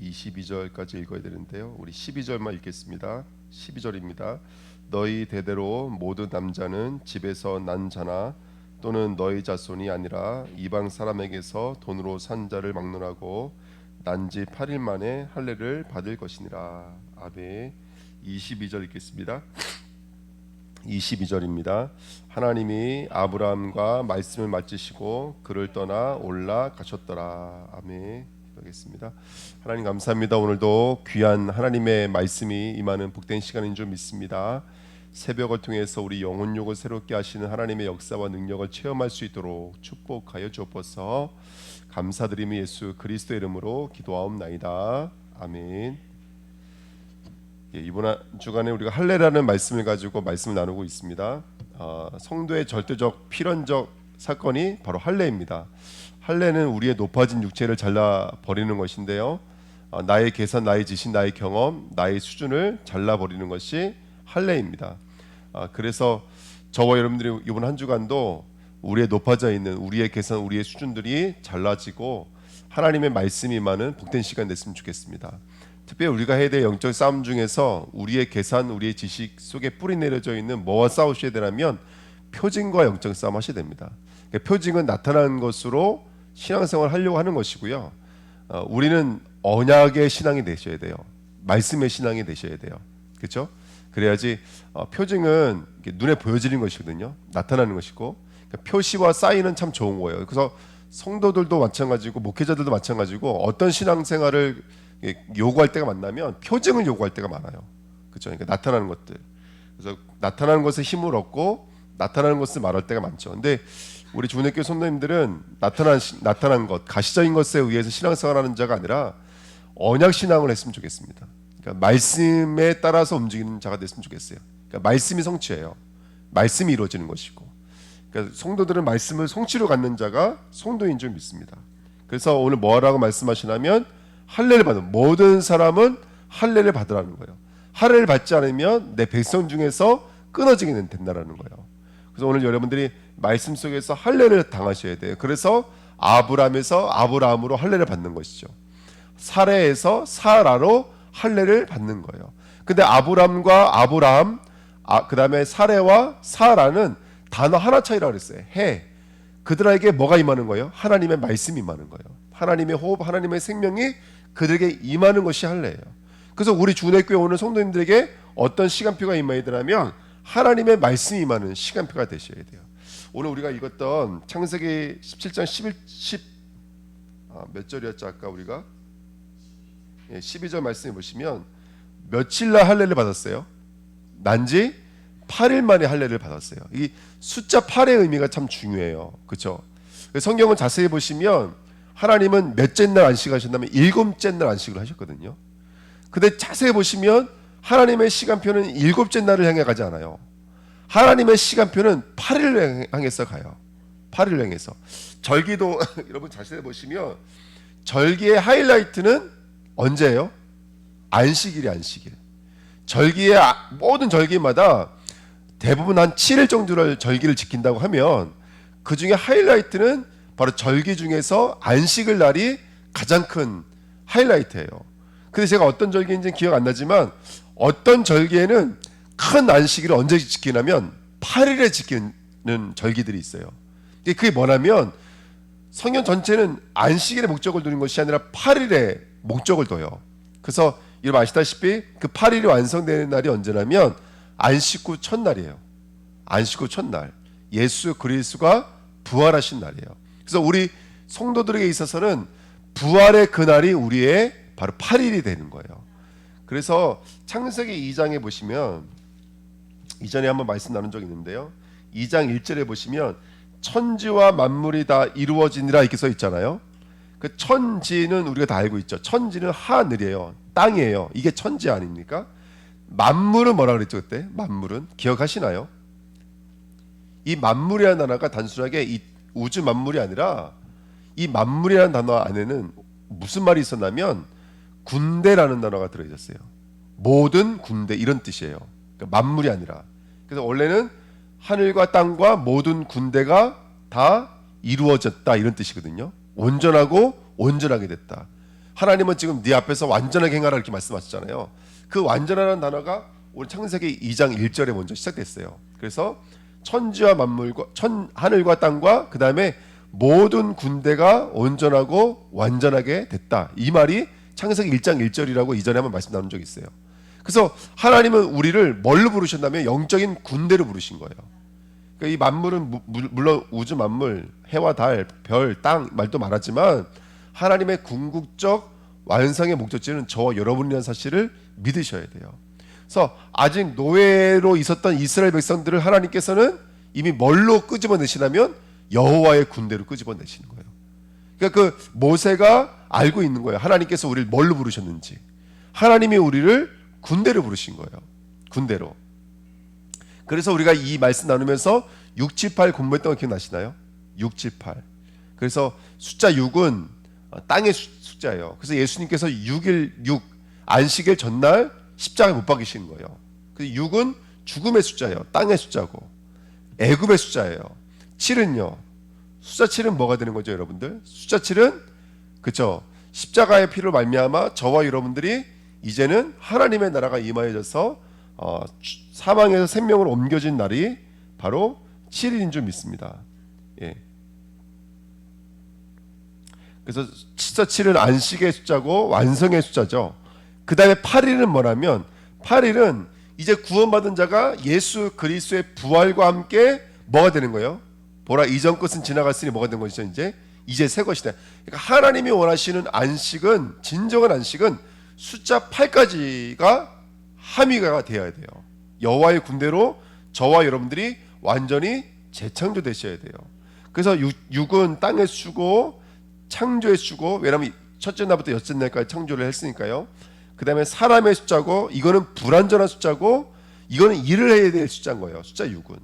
22절까지 읽어야 되는데요. 우리 12절만 읽겠습니다. 12절입니다. 너희 대대로 모든 남자는 집에서 난 자나 또는 너희 자손이 아니라 이방 사람에게서 돈으로 산 자를 막론하고 난지 8일 만에 할례를 받을 것이니라. 아멘. 22절 읽겠습니다. 22절입니다. 하나님이 아브라함과 말씀을 마치시고 그를 떠나 올라가셨더라. 아멘. 기도하겠습니다. 하나님 감사합니다. 오늘도 귀한 하나님의 말씀이 임하는 복된 시간인 줄 믿습니다. 새벽을 통해서 우리 영혼욕을 새롭게 하시는 하나님의 역사와 능력을 체험할 수 있도록 축복하여 주옵소서. 감사드리며 예수 그리스도 이름으로 기도하옵나이다. 아멘. 예, 이번 한 주간에 우리가 할례라는 말씀을 가지고 말씀을 나누고 있습니다. 어, 성도의 절대적 필연적 사건이 바로 할례입니다. 할례는 우리의 높아진 육체를 잘라 버리는 것인데요. 어, 나의 계산, 나의 지신, 나의 경험, 나의 수준을 잘라 버리는 것이 할례입니다. 아, 그래서 저와 여러분들이 이번 한 주간도 우리의 높아져 있는 우리의 계산, 우리의 수준들이 잘라지고 하나님의 말씀이 많은 복된 시간 됐으면 좋겠습니다. 특별히 우리가 해야 될 영적 싸움 중에서 우리의 계산, 우리의 지식 속에 뿌리 내려져 있는 뭐와 싸우셔야 되냐면 표징과 영적 싸움 하셔야 됩니다. 그러니까 표징은 나타나는 것으로 신앙생활 하려고 하는 것이고요. 어, 우리는 언약의 신앙이 되셔야 돼요. 말씀의 신앙이 되셔야 돼요. 그렇죠? 그래야지 어, 표징은 눈에 보여지는 것이거든요. 나타나는 것이고 그러니까 표시와 사인은 참 좋은 거예요. 그래서 성도들도 마찬가지고 목회자들도 마찬가지고 어떤 신앙생활을 요구할 때가 만나면 표징을 요구할 때가 많아요. 그렇죠? 그러니까 나타나는 것들. 그래서 나타나는 것에 힘을 얻고 나타나는 것을 말할 때가 많죠. 근데 우리 주은혜교 성도님들은 나타난 시- 나타난 것, 가시적인 것에 의해서 신앙생활하는 자가 아니라 언약 신앙을 했으면 좋겠습니다. 그러니까 말씀에 따라서 움직이는 자가 됐으면 좋겠어요. 그러니까 말씀이 성취예요. 말씀이 이루어지는 것이고. 그러니까 성도들은 말씀을 성취로 갖는 자가 성도인 줄 믿습니다. 그래서 오늘 뭐라고 말씀하시냐면 할례를 받는 모든 사람은 할례를 받으라는 거예요. 할례를 받지 않으면 내 백성 중에서 끊어지게 된다라는 거예요. 그래서 오늘 여러분들이 말씀 속에서 할례를 당하셔야 돼요. 그래서 아브람에서 아브라함으로 할례를 받는 것이죠. 사레에서 사라로 할례를 받는 거예요. 근데 아브람과 아브라함, 아, 그다음에 사레와 사라는 단어 하나 차이라고 그랬어요. 해. 그들에게 뭐가 임하는 거예요? 하나님의 말씀이 임하는 거예요. 하나님의 호흡, 하나님의 생명이 그들에게 임하는 것이 할례예요. 그래서 우리 주내교회 오는 성도님들에게 어떤 시간표가 임해야 되냐면 하나님의 말씀이 임하는 시간표가 되셔야 돼요. 오늘 우리가 읽었던 창세기 17장 11, 10, 아, 몇 절이었죠 아까 우리가? 예, 12절 말씀해 보시면 며칠 날 할례를 받았어요. 난지 8일 만에 할례를 받았어요. 이 숫자 8의 의미가 참 중요해요. 그렇죠? 성경을 자세히 보시면 하나님은 몇째 날 안식하셨냐면 일곱째 날 안식을 하셨거든요. 근데 자세히 보시면 하나님의 시간표는 일곱째 날을 향해 가지 않아요. 하나님의 시간표는 8일을 향해서 가요. 8일을 향해서. 절기도 여러분 자세히 보시면 절기의 하이라이트는 언제예요? 안식일이 안식일. 절기의 아- 모든 절기마다 대부분 한 7일 정도를 절기를 지킨다고 하면 그 중에 하이라이트는 바로 절기 중에서 안식일 날이 가장 큰 하이라이트예요. 근데 제가 어떤 절기인지 기억 안 나지만 어떤 절기에는 큰 안식일을 언제 지키냐면 8일에 지키는 절기들이 있어요. 그게 뭐냐면 성경 전체는 안식일의 목적을 두는 것이 아니라 8일의 목적을 둬요. 그래서 여러분 아시다시피 그 8일이 완성되는 날이 언제냐면 안식 후 첫날이에요. 안식 후 첫날. 예수 그리스도가 부활하신 날이에요. 그래서 우리 성도들에게 있어서는 부활의 그날이 우리의 바로 8일이 되는 거예요. 그래서 창세기 2장에 보시면 이전에 한번 말씀 나눈 적이 있는데요. 2장 1절에 보시면 천지와 만물이 다 이루어지니라 이렇게 써 있잖아요. 그 천지는 우리가 다 알고 있죠. 천지는 하늘이에요. 땅이에요. 이게 천지 아닙니까? 만물은 뭐라 그랬죠 그때? 만물은 기억하시나요? 이 만물이라는 단어가 단순하게 이 우주 만물이 아니라 이 만물이라는 단어 안에는 무슨 말이 있었냐면 군대라는 단어가 들어 있었어요. 모든 군대 이런 뜻이에요. 그러니까 만물이 아니라. 그래서 원래는 하늘과 땅과 모든 군대가 다 이루어졌다 이런 뜻이거든요. 온전하고 온전하게 됐다. 하나님은 지금 네 앞에서 완전하게 행하라 이렇게 말씀하셨잖아요. 그 완전하라는 단어가 오늘 창세기 2장 1절에 먼저 시작됐어요. 그래서 천지와 만물과 천 하늘과 땅과 그 다음에 모든 군대가 온전하고 완전하게 됐다. 이 말이 창세기 1장 1절이라고 이전에 한번 말씀 나눈 적이 있어요. 그래서 하나님은 우리를 뭘로 부르셨냐면 영적인 군대로 부르신 거예요. 그러니까 이 만물은 무- 물- 물론 우주 만물, 해와 달, 별, 땅 말도 많았지만 하나님의 궁극적 완성의 목적지는 저와 여러분이라는 사실을 믿으셔야 돼요. 그래서 아직 노예로 있었던 이스라엘 백성들을 하나님께서는 이미 뭘로 끄집어내시냐면 여호와의 군대로 끄집어내시는 거예요. 그러니까 그 모세가 알고 있는 거예요. 하나님께서 우리를 뭘로 부르셨는지. 하나님이 우리를 군대로 부르신 거예요. 군대로. 그래서 우리가 이 말씀 나누면서 6, 7, 8 공부했던 거 기억나시나요? 6, 7, 8. 그래서 숫자 6은 땅의 수- 숫자예요. 그래서 예수님께서 6일 6 안식일 전날 십자가에 못 박이신 거예요. 그 6은 죽음의 숫자예요. 땅의 숫자고. 애굽의 숫자예요. 7은요. 숫자 7은 뭐가 되는 거죠, 여러분들? 숫자 7은 그쵸 십자가의 피로 말미암아 저와 여러분들이 이제는 하나님의 나라가 임하여져서 어, 주- 사망에서 생명으로 옮겨진 날이 바로 7일인 줄 믿습니다. 예. 그래서 숫자 7은 안식의 숫자고 완성의 숫자죠. 그 다음에 8일은 뭐냐면 8일은 이제 구원받은 자가 예수 그리스도의 부활과 함께 뭐가 되는 거예요? 보라 이전 것은 지나갔으니 뭐가 된 것이죠 이제 이제 새 것이다. 그러니까 하나님이 원하시는 안식은 진정한 안식은 숫자 8까지가 함의가 되어야 돼요. 여호와의 군대로 저와 여러분들이 완전히 재창조되셔야 돼요. 그래서 6, 6은 땅의 수고 창조의 수고 왜냐하면 첫째 날부터 여섯째 날까지 창조를 했으니까요. 그 다음에 사람의 숫자고 이거는 불완전한 숫자고 이거는 일을 해야 될 숫자인 거예요. 숫자 6은.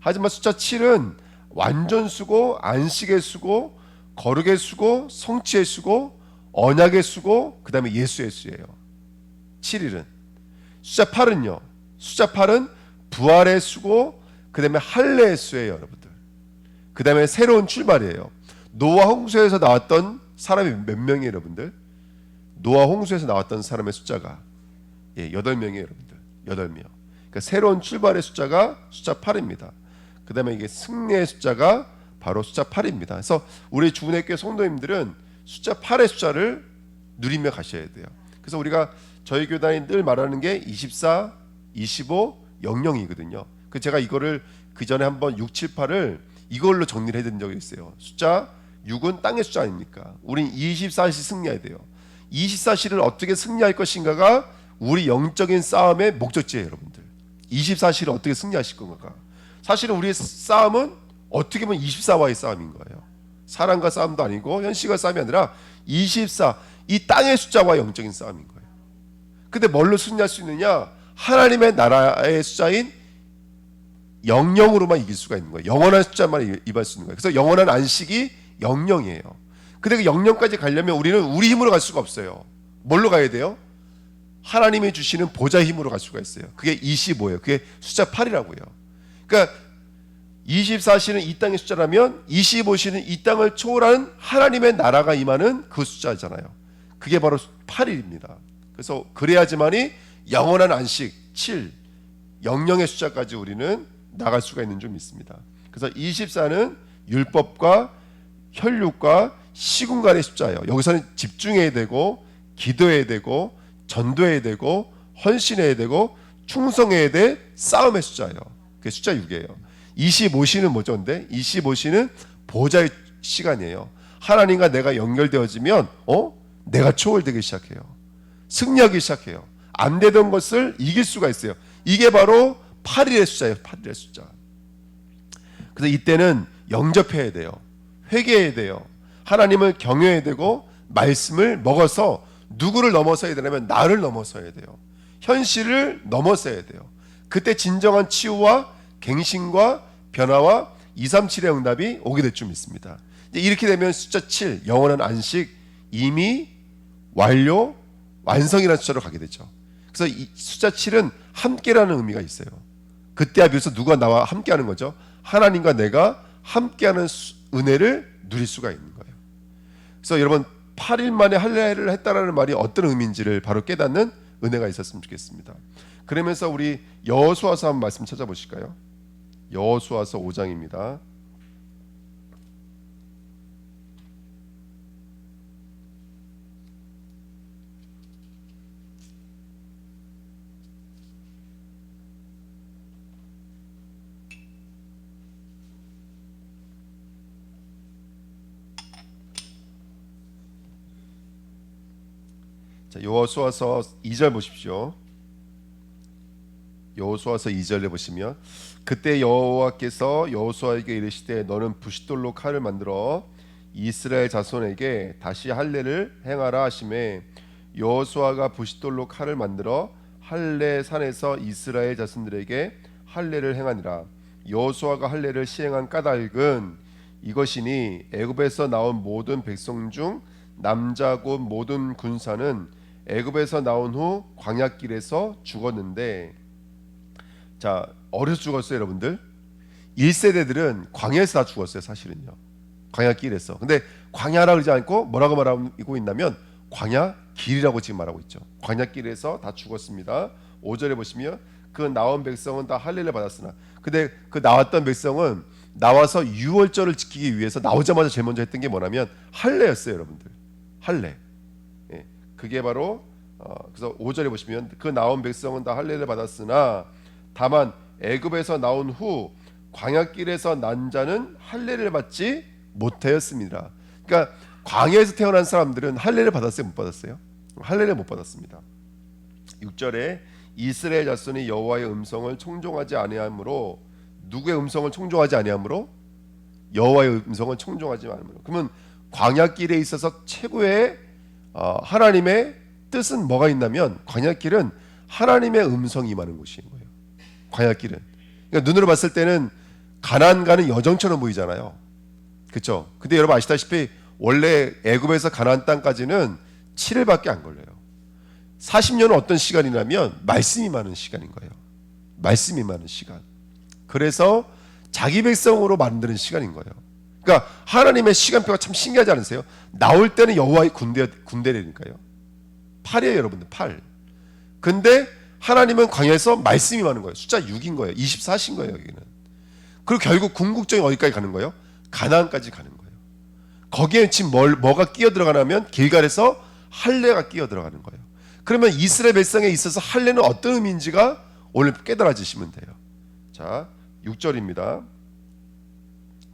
하지만 숫자 7은 완전 수고, 안식의 수고, 거룩의 수고, 성취의 수고, 언약의 수고, 그 다음에 예수의 수예요. 7일은. 숫자 8은요. 숫자 8은 부활의 수고, 그 다음에 할례의 수예요, 여러분들. 그 다음에 새로운 출발이에요. 노아 홍수에서 나왔던 사람이 몇 명이에요, 여러분들? 노아 홍수에서 나왔던 사람의 숫자가 예, 8명이에요, 여러분들. 8명. 그러니까 새로운 출발의 숫자가 숫자 8입니다. 그 다음에 이게 승리의 숫자가 바로 숫자 8입니다. 그래서 우리 주문의교회 성도님들은 숫자 8의 숫자를 누리며 가셔야 돼요. 그래서 우리가 저희 교단이 늘 말하는 게 24, 25, 00이거든요. 그 제가 이거를 그 전에 한번 6, 7, 8을 이걸로 정리를 해드린 적이 있어요. 숫자 6은 땅의 숫자 아닙니까? 우린 24시 승리해야 돼요. 24시를 어떻게 승리할 것인가가 우리 영적인 싸움의 목적지예요, 여러분들. 24시를 어떻게 승리하실 건가? 사실은 우리의 싸움은 어떻게 보면 24와의 싸움인 거예요. 사람과 싸움도 아니고 현실과 싸움이 아니라 24, 이 땅의 숫자와 영적인 싸움인 거예요. 근데 뭘로 승리할 수 있느냐? 하나님의 나라의 숫자인 영영으로만 이길 수가 있는 거예요. 영원한 숫자만 임할 수 있는 거예요. 그래서 영원한 안식이 영영이에요. 근데 그 영영까지 가려면 우리는 우리 힘으로 갈 수가 없어요. 뭘로 가야 돼요? 하나님이 주시는 보좌 힘으로 갈 수가 있어요. 그게 25예요. 그게 숫자 8이라고요. 그러니까 24시는 이 땅의 숫자라면 25시는 이 땅을 초월하는 하나님의 나라가 임하는 그 숫자잖아요. 그게 바로 8일입니다. 그래서 그래야지만이 영원한 안식 7, 영영의 숫자까지 우리는 나갈 수가 있는 줄 믿습니다. 그래서 24는 율법과 혈육과 시공간의 숫자예요. 여기서는 집중해야 되고 기도해야 되고 전도해야 되고 헌신해야 되고 충성해야 될 싸움의 숫자예요. 그게 숫자 6이에요. 25시는 뭐죠? 근데 25시는 보좌의 시간이에요. 하나님과 내가 연결되어지면 어? 내가 초월되기 시작해요. 승리하기 시작해요. 안 되던 것을 이길 수가 있어요. 이게 바로 8일의 숫자예요. 8일의 숫자. 그래서 이때는 영접해야 돼요. 회개해야 돼요. 하나님을 경외해야 되고 말씀을 먹어서 누구를 넘어서야 되냐면 나를 넘어서야 돼요. 현실을 넘어서야 돼요. 그때 진정한 치유와 갱신과 변화와 237의 응답이 오게 될 줄 믿습니다. 이렇게 되면 숫자 7 영원한 안식 이미 완료 완성이라는 숫자로 가게 되죠. 그래서 이 숫자 7은 함께라는 의미가 있어요. 그때와 비해서 누가 나와 함께하는 거죠? 하나님과 내가 함께하는 수- 은혜를 누릴 수가 있는 거예요. 그래서 여러분 8일 만에 할례를 했다라는 말이 어떤 의미인지를 바로 깨닫는 은혜가 있었으면 좋겠습니다. 그러면서 우리 여호수아서 한번 말씀 찾아보실까요? 여호수아서 5장입니다. 자, 여호수아서 2절 보십시오. 여호수아서 2절에 보시면 그때 여호와께서 여호수아에게 이르시되 너는 부싯돌로 칼을 만들어 이스라엘 자손에게 다시 할례를 행하라 하심에 여호수아가 부싯돌로 칼을 만들어 할례 산에서 이스라엘 자손들에게 할례를 행하니라. 여호수아가 할례를 시행한 까닭은 이것이니 애굽에서 나온 모든 백성 중 남자 곧 모든 군사는 애굽에서 나온 후 광야길에서 죽었는데 자 어려서 죽었어요 여러분들. 1세대들은 광야에서 다 죽었어요 사실은요. 광야 길에서. 근데 광야라 그러지 않고 뭐라고 말하고 있냐면 광야 길이라고 지금 말하고 있죠. 광야 길에서 다 죽었습니다. 5절에 보시면 그 나온 백성은 다 할례를 받았으나. 근데 그 나왔던 백성은 나와서 유월절을 지키기 위해서 나오자마자 제일 먼저 했던 게 뭐냐면 할례였어요 여러분들. 할례. 예, 그게 바로 어, 그래서 5절에 보시면 그 나온 백성은 다 할례를 받았으나 다만 애굽에서 나온 후 광야길에서 난 자는 할례를 받지 못하였습니다. 그러니까 광야에서 태어난 사람들은 할례를 받았어요, 못 받았어요? 할례를 못 받았습니다. 6절에 이스라엘 자손이 여호와의 음성을 청종하지 아니하므로 누구의 음성을 청종하지 아니하므로 여호와의 음성을 청종하지 않으므로 그러면 광야길에 있어서 최고의 어, 하나님의 뜻은 뭐가 있냐면 광야길은 하나님의 음성이 임하는 곳인 거예요. 광야길은 그러니까 눈으로 봤을 때는 가난 가는 여정처럼 보이잖아요. 그렇죠? 근데 여러분 아시다시피 원래 애굽에서 가나안 땅까지는 7일밖에 안 걸려요. 40년은 어떤 시간이냐면 말씀이 많은 시간인 거예요. 말씀이 많은 시간. 그래서 자기 백성으로 만드는 시간인 거예요. 그러니까 하나님의 시간표가 참 신기하지 않으세요? 나올 때는 여호와의 군대 군대라니까요. 8이에요, 여러분들. 8. 근데 하나님은 광야에서 말씀이 많은 거예요. 숫자 6인 거예요. 24신 거예요, 여기는. 그리고 결국 궁극적인 어디까지 가는 거예요? 가나안까지 가는 거예요. 거기에 지금 뭘, 뭐가 끼어 들어가냐면 길갈에서 할례가 끼어 들어가는 거예요. 그러면 이스라엘 백성에 있어서 할례는 어떤 의미인지가 오늘 깨달아지시면 돼요. 자, 6절입니다.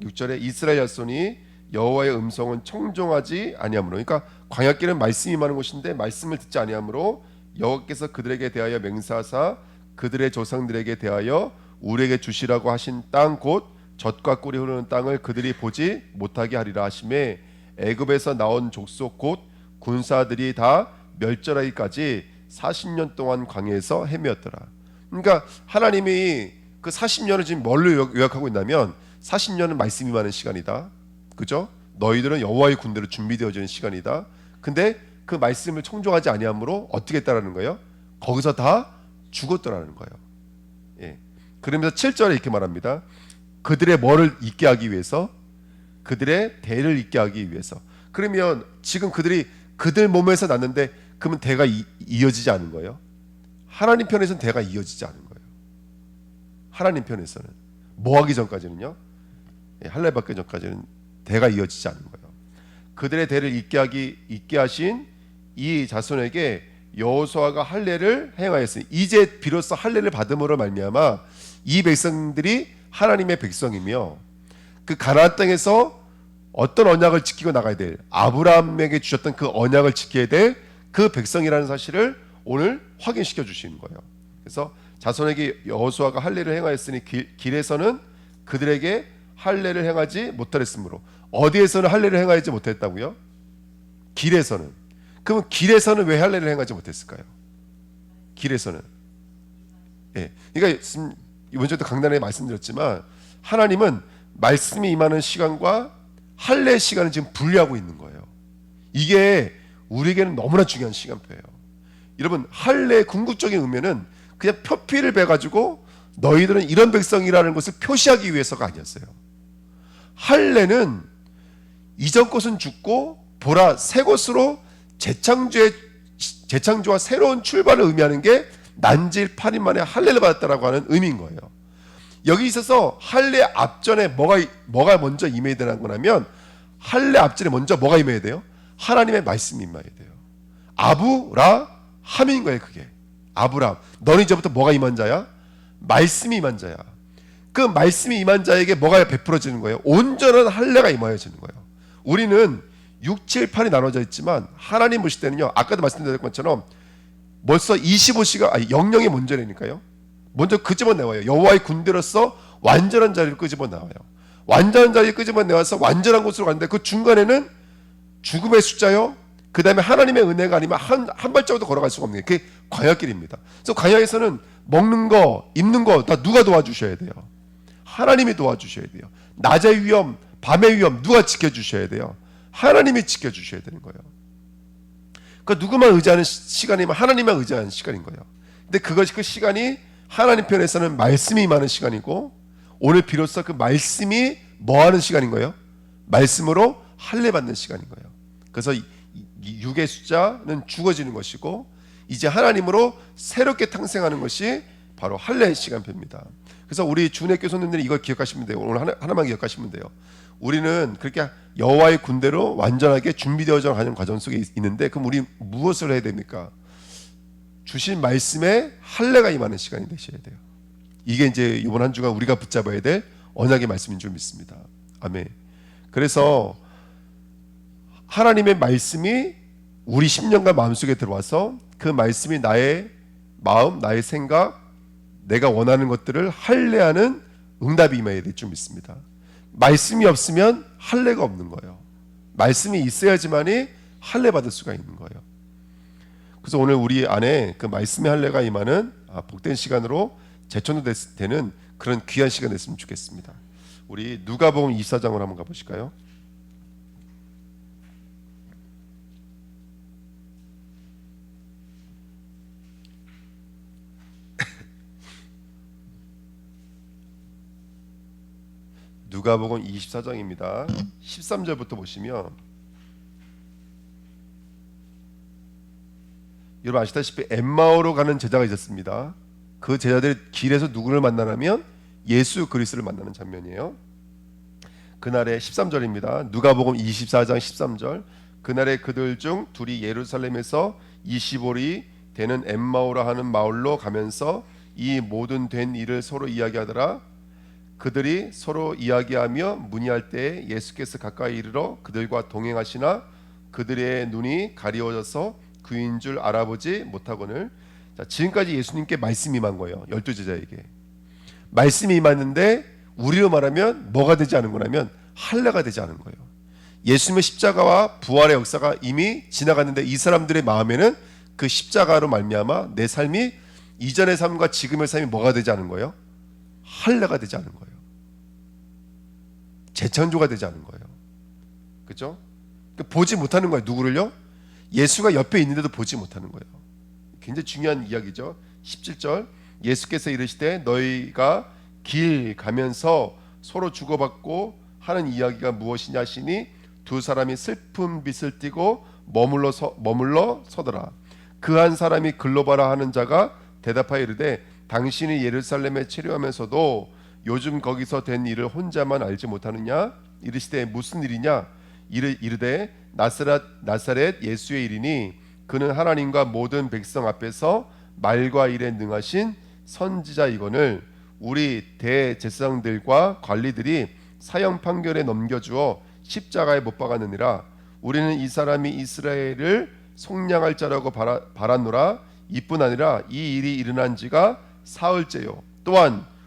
6절에 이스라엘 자손이 여호와의 음성은 청종하지 아니하므로 그러니까 광야길은 말씀이 많은 곳인데 말씀을 듣지 아니하므로 여호와께서 그들에게 대하여 맹사하사 그들의 조상들에게 대하여 우리에게 주시라고 하신 땅 곧 젖과 꿀이 흐르는 땅을 그들이 보지 못하게 하리라 하심에 애굽에서 나온 족속 곧 군사들이 다 멸절하기까지 40년 동안 광야에서 헤매었더라. 그러니까 하나님이 그 40년을 지금 뭘로 요약- 요약하고 있냐면 40년은 말씀이 많은 시간이다. 그죠? 너희들은 여호와의 군대로 준비되어지는 시간이다. 근데 그 말씀을 청종하지 아니하므로 어떻게 했다라는 거예요? 거기서 다 죽었더라는 거예요. 예. 그러면서 7절에 이렇게 말합니다. 그들의 뭐를 잊게 하기 위해서 그들의 대를 잊게 하기 위해서. 그러면 지금 그들이 그들 몸에서 났는데 그러면 대가 이, 이어지지 않은 거예요. 하나님 편에서는 대가 이어지지 않은 거예요. 하나님 편에서는 뭐 하기 전까지는요. 예, 할례 받기 전까지는 대가 이어지지 않는 거예요. 그들의 대를 잊게 하기 잊게 하신 이 자손에게 여호수아가 할례를 행하였으니 이제 비로소 할례를 받음으로 말미암아 이 백성들이 하나님의 백성이며 그 가나안 땅에서 어떤 언약을 지키고 나가야 될 아브라함에게 주셨던 그 언약을 지켜야 될 그 백성이라는 사실을 오늘 확인시켜 주시는 거예요. 그래서 자손에게 여호수아가 할례를 행하였으니 길, 길에서는 그들에게 할례를 행하지 못하였으므로 어디에서는 할례를 행하지 못했다고요? 길에서는 그러면 길에서는 왜 할례를 행하지 못했을까요? 길에서는 예, 그러니까 이번 주에도 강단에 말씀드렸지만 하나님은 말씀이 임하는 시간과 할례 시간을 지금 분리하고 있는 거예요. 이게 우리에게는 너무나 중요한 시간표예요. 여러분 할례 궁극적인 의미는 그냥 표피를 배 가지고 너희들은 이런 백성이라는 것을 표시하기 위해서가 아니었어요. 할례는 이전 것은 죽고 보라 새 것으로 재창조의 재창조와 새로운 출발을 의미하는 게 난질 8일 만에 할례를 받았다라고 하는 의미인 거예요. 여기 있어서 할례 앞전에 뭐가 뭐가 먼저 임해야 되는 거냐면 할례 앞전에 먼저 뭐가 임해야 돼요? 하나님의 말씀이 임해야 돼요. 아부라 함인 거예요, 그게. 아브람. 너는 이제부터 뭐가 임한 자야? 말씀이 임한 자야. 그 말씀이 임한 자에게 뭐가 베풀어지는 거예요? 온전한 할례가 임하여지는 거예요. 우리는 6, 7, 8이 나눠져 있지만 하나님 보실 때는요. 아까도 말씀드렸던 것처럼 벌써 25시가 아니 영영이 먼저라니까요. 먼저 끄집어 내와요. 여호와의 군대로서 완전한 자리를 끄집어 나와요. 완전한 자리를 끄집어 내와서 완전한 곳으로 가는데 그 중간에는 죽음의 숫자요. 그 다음에 하나님의 은혜가 아니면 한, 한 발자국도 걸어갈 수가 없는 게 그게 광야길입니다. 그래서 광야에서는 먹는 거, 입는 거 다 누가 도와주셔야 돼요. 하나님이 도와주셔야 돼요. 낮의 위험, 밤의 위험 누가 지켜주셔야 돼요. 하나님이 지켜주셔야 되는 거예요. 그 누구만 의지하는 시- 시간이면 하나님만 의지하는 시간인 거예요. 근데 그것이 그 시간이 하나님 편에서는 말씀이 많은 시간이고 오늘 비로소 그 말씀이 뭐 하는 시간인 거예요? 말씀으로 할례 받는 시간인 거예요. 그래서 육의 숫자는 죽어지는 것이고 이제 하나님으로 새롭게 탕생하는 것이 바로 할례의 시간표입니다. 그래서 우리 주내교 손님들이 이걸 기억하시면 돼요. 오늘 하나, 하나만 기억하시면 돼요. 우리는 그렇게 여호와의 군대로 완전하게 준비되어져 가는 과정 속에 있- 있는데 그럼 우리 무엇을 해야 됩니까? 주신 말씀에 할례가 임하는 시간이 되셔야 돼요. 이게 이제 이번 한 주간 우리가 붙잡아야 될 언약의 말씀인 줄 믿습니다. 아멘. 그래서 하나님의 말씀이 우리 심령과 마음속에 들어와서 그 말씀이 나의 마음, 나의 생각, 내가 원하는 것들을 할례하는 응답이 임해야 될 줄 믿습니다. 말씀이 없으면 할례가 없는 거예요. 말씀이 있어야지만이 할례 받을 수가 있는 거예요. 그래서 오늘 우리 안에 그 말씀의 할례가 임하는 아, 복된 시간으로 제천도 되는 그런 귀한 시간 됐으면 좋겠습니다. 우리 누가복음 24장으로 한번 가보실까요? 누가복음 24장입니다. 13절부터 보시면 여러분 아시다시피 엠마오로 가는 제자가 있었습니다. 그 제자들이 길에서 누구를 만나냐면 예수 그리스도를 만나는 장면이에요. 그날의 13절입니다. 누가복음 24장 13절. 그날에 그들 중 둘이 예루살렘에서 25리 되는 엠마오라 하는 마을로 가면서 이 모든 된 일을 서로 이야기하더라. 그들이 서로 이야기하며 문의할 때 예수께서 가까이 이르러 그들과 동행하시나 그들의 눈이 가리워져서 그인 줄 알아보지 못하거늘 자, 지금까지 예수님께 말씀이 임한 거예요. 열두 제자에게 말씀이 임했는데 우리로 말하면 뭐가 되지 않은 거냐면 할례가 되지 않은 거예요. 예수님의 십자가와 부활의 역사가 이미 지나갔는데 이 사람들의 마음에는 그 십자가로 말미암아 내 삶이 이전의 삶과 지금의 삶이 뭐가 되지 않은 거예요? 할례가 되지 않은 거예요. 재창조가 되지 않은 거예요. 그죠? 그러니까 보지 못하는 거예요. 누구를요? 예수가 옆에 있는데도 보지 못하는 거예요. 굉장히 중요한 이야기죠. 17절 예수께서 이르시되 너희가 길 가면서 서로 주고받고 하는 이야기가 무엇이냐 하시니 두 사람이 슬픈 빛을 띠고 머물러 서, 머물러 서더라. 그 한 사람이 글로 바라 하는 자가 대답하여 이르되 당신이 예루살렘에 체류하면서도 요즘 거기서 된 일을 혼자만 알지 못하느냐? 이르시되 무슨 일이냐? 이르, 이르되 나사렛 나사렛 예수의 일이니 그는 하나님과 모든 백성 앞에서 말과 일에 능하신 선지자이거늘 우리 대제사장들과 관리들이 사형 판결에 넘겨주어 십자가에 못 박았느니라. 우리는 이 사람이 이스라엘을 속량할 자라고 바라, 바랐노라. 이뿐 아니라 이 일이 일어난 지가 사흘째요. 또한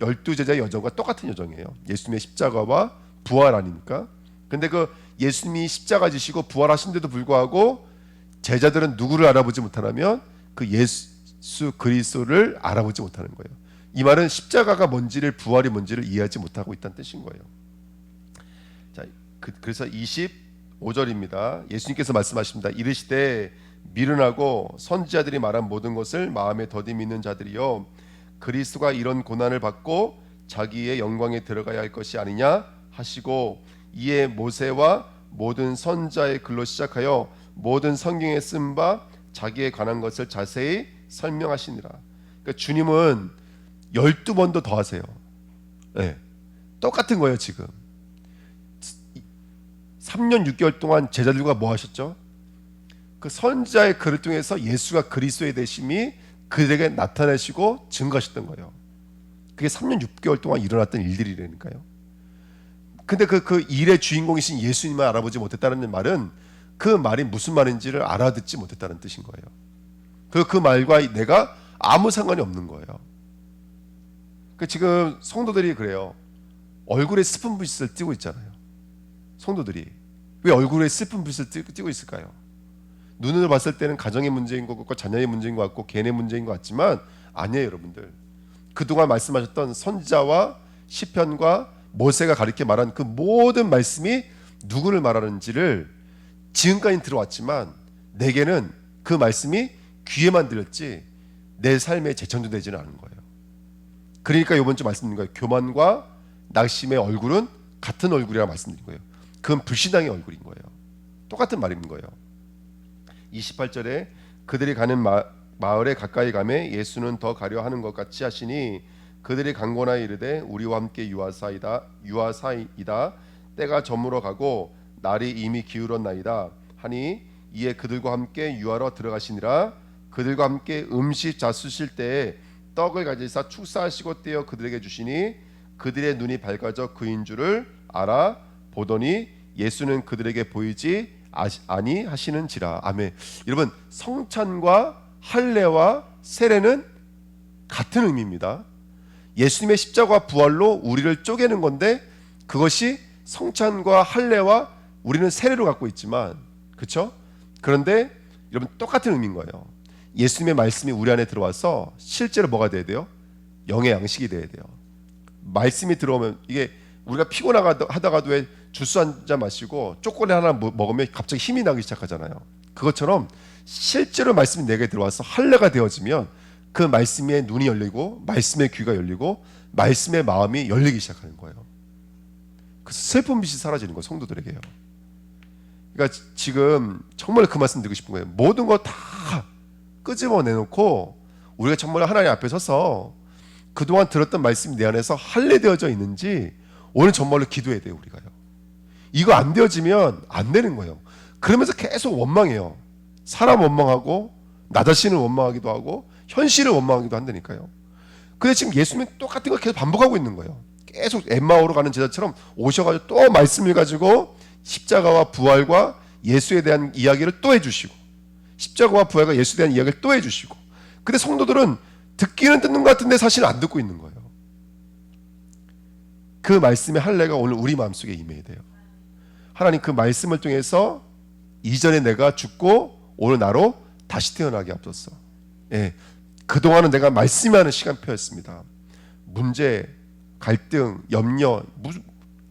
열두 제자의 여정과 똑같은 여정이에요. 예수님의 십자가와 부활 아닙니까? 근데 그 예수님이 십자가 지시고 부활하신데도 불구하고 제자들은 누구를 알아보지 못하냐면 그 예수 그리스도를 알아보지 못하는 거예요. 이 말은 십자가가 뭔지를 부활이 뭔지를 이해하지 못하고 있다는 뜻인 거예요. 자, 그, 그래서 25절입니다. 예수님께서 말씀하십니다. 이르시되 미련하고 선지자들이 말한 모든 것을 마음에 더디 믿는 자들이요 그리스도가 이런 고난을 받고 자기의 영광에 들어가야 할 것이 아니냐 하시고 이에 모세와 모든 선자의 글로 시작하여 모든 성경에 쓴 바 자기에 관한 것을 자세히 설명하시니라. 그러니까 주님은 열두 번도 더 하세요. 네. 똑같은 거예요 지금. 3년 6개월 동안 제자들과 뭐 하셨죠? 그 선지자의 글을 통해서 예수가 그리스도의 되심이 그들에게 나타내시고 증거하셨던 거예요. 그게 3년 6개월 동안 일어났던 일들이라니까요. 근데 그, 그 일의 주인공이신 예수님을 알아보지 못했다는 말은 그 말이 무슨 말인지를 알아듣지 못했다는 뜻인 거예요. 그, 그 말과 내가 아무 상관이 없는 거예요. 그 지금 성도들이 그래요. 얼굴에 슬픈 빛을 띠고 있잖아요. 성도들이 왜 얼굴에 슬픈 빛을 띠- 띠고 있을까요? 눈으로 봤을 때는 가정의 문제인 것 같고 자녀의 문제인 것 같고 개인의 문제인 것 같지만 아니에요, 여러분들. 그동안 말씀하셨던 선지자와 시편과 모세가 가르쳐 말한 그 모든 말씀이 누구를 말하는지를 지금까지 들어왔지만 내게는 그 말씀이 귀에만 들렸지 내 삶에 재창조되지는 않은 거예요. 그러니까 이번 주 말씀드린 거예요. 교만과 낙심의 얼굴은 같은 얼굴이라 말씀드린 거예요. 그건 불신앙의 얼굴인 거예요. 똑같은 말인 거예요. 28절에 그들이 가는 마, 마을에 가까이 가매 예수는 더 가려 하는 것 같이 하시니 그들이 강권하여 이르되 우리와 함께 유하사이다 유하사이다. 때가 저물어 가고 날이 이미 기울었나이다. 하니 이에 그들과 함께 유하러 들어가시니라. 그들과 함께 음식 잡수실 때에 떡을 가지사 축사하시고 떼어 그들에게 주시니 그들의 눈이 밝아져 그인 줄을 알아 보더니 예수는 그들에게 보이지 아니 하시는지라 아멘. 여러분 성찬과 할례와 세례는 같은 의미입니다. 예수님의 십자가 부활로 우리를 쪼개는 건데 그것이 성찬과 할례와 우리는 세례로 갖고 있지만 그렇죠? 그런데 여러분 똑같은 의미인 거예요. 예수님의 말씀이 우리 안에 들어와서 실제로 뭐가 돼야 돼요? 영의 양식이 돼야 돼요. 말씀이 들어오면 이게 우리가 피곤하다가도 왜 주스 한 잔 마시고 초콜릿 하나 먹- 먹으면 갑자기 힘이 나기 시작하잖아요. 그것처럼 실제로 말씀이 내게 들어와서 할례가 되어지면 그 말씀의 눈이 열리고 말씀의 귀가 열리고 말씀의 마음이 열리기 시작하는 거예요. 그래서 슬픈 빛이 사라지는 거예요. 성도들에게요. 그러니까 지- 지금 정말 그 말씀 드리고 싶은 거예요. 모든 거 다 끄집어 내놓고 우리가 정말 하나님 앞에 서서 그동안 들었던 말씀이 내 안에서 할례되어져 있는지 오늘 정말로 기도해야 돼요 우리가요. 이거 안 되어지면 안 되는 거예요. 그러면서 계속 원망해요. 사람 원망하고 나 자신을 원망하기도 하고 현실을 원망하기도 한다니까요. 근데 지금 예수님은 똑같은 걸 계속 반복하고 있는 거예요. 계속 엠마오로 가는 제자처럼 오셔가지고 또 말씀을 가지고 십자가와 부활과 예수에 대한 이야기를 또 해주시고 십자가와 부활과 예수에 대한 이야기를 또 해주시고 근데 성도들은 듣기는 듣는 것 같은데 사실 안 듣고 있는 거예요. 그 말씀의 할례가 오늘 우리 마음속에 임해야 돼요. 하나님 그 말씀을 통해서 이전에 내가 죽고 오늘 나로 다시 태어나게 앞섰어. 예. 그동안은 내가 말씀이 하는 시간표였습니다. 문제, 갈등, 염려, 무슨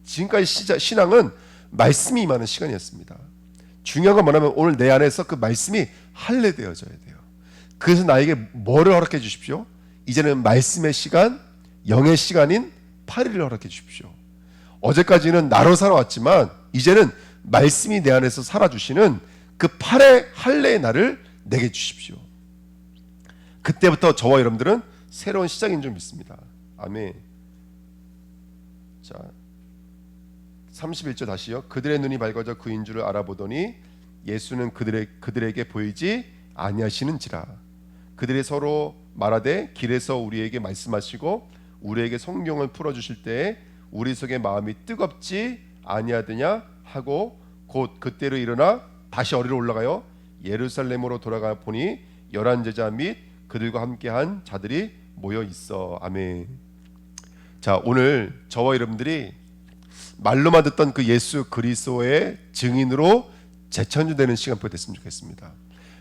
지금까지 시자, 신앙은 말씀이 임하는 시간이었습니다. 중요한 건 뭐냐면 오늘 내 안에서 그 말씀이 할례되어져야 돼요. 그래서 나에게 뭐를 허락해 주십시오? 이제는 말씀의 시간, 영의 시간인 8일을 허락해 주십시오. 어제까지는 나로 살아왔지만 이제는 말씀이 내 안에서 살아주시는 그 8의 할례의 날을 내게 주십시오. 그때부터 저와 여러분들은 새로운 시작인 줄 믿습니다. 아멘. 자, 31절 다시요. 그들의 눈이 밝아져 그인 줄을 알아보더니 예수는 그들의 그들에게 보이지 아니하시는지라. 그들이 서로 말하되 길에서 우리에게 말씀하시고 우리에게 성경을 풀어 주실 때에 우리 속의 마음이 뜨겁지 아니하더냐 하고 곧 그때로 일어나 다시 어리로 올라가요. 예루살렘으로 돌아가 보니 열한 제자 및 그들과 함께한 자들이 모여 있어. 아멘. 자 오늘 저와 여러분들이 말로만 듣던 그 예수 그리스도의 증인으로 재창조되는 시간표가 됐으면 좋겠습니다.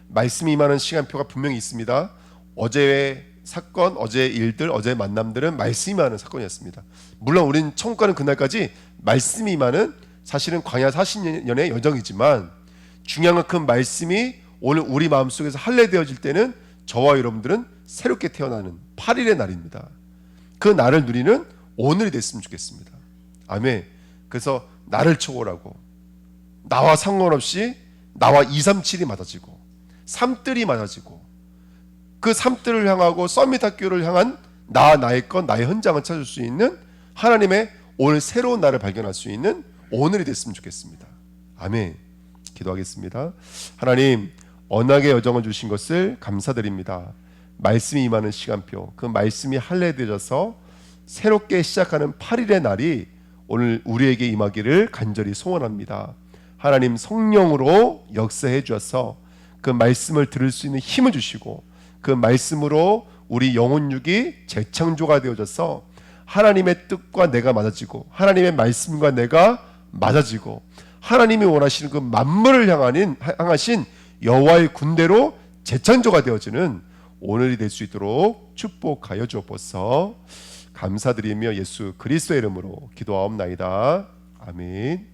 말씀이 임하는 시간표가 분명히 있습니다. 어제의 사건, 어제의 일들, 어제의 만남들은 말씀이 임하는 사건이었습니다. 물론 우리는 가는 그날까지 말씀이 임하는 사실은 광야 40년의 여정이지만 중요한 건 그 말씀이 오늘 우리 마음속에서 할례되어질 때는 저와 여러분들은 새롭게 태어나는 8일의 날입니다. 그 날을 누리는 오늘이 됐으면 좋겠습니다. 아멘. 그래서 나를 초월하고 나와 상관없이 나와 2, 3, 7이 맞아지고 3들이 맞아지고 그 3들을 향하고 서밋 학교를 향한 나 나의 것 나의 현장을 찾을 수 있는 하나님의 오늘 새로운 나를 발견할 수 있는 오늘이 됐으면 좋겠습니다. 아멘. 기도하겠습니다. 하나님 언약의 여정을 주신 것을 감사드립니다. 말씀이 임하는 시간표, 그 말씀이 할례되어서 새롭게 시작하는 8일의 날이 오늘 우리에게 임하기를 간절히 소원합니다. 하나님 성령으로 역사해 주셔서 그 말씀을 들을 수 있는 힘을 주시고 그 말씀으로 우리 영혼육이 재창조가 되어져서 하나님의 뜻과 내가 맞아지고 하나님의 말씀과 내가 맞아지고 하나님이 원하시는 그 만물을 향하는 향하신 여호와의 군대로 재창조가 되어지는 오늘이 될 수 있도록 축복하여 주옵소서. 감사드리며 예수 그리스도의 이름으로 기도하옵나이다. 아멘.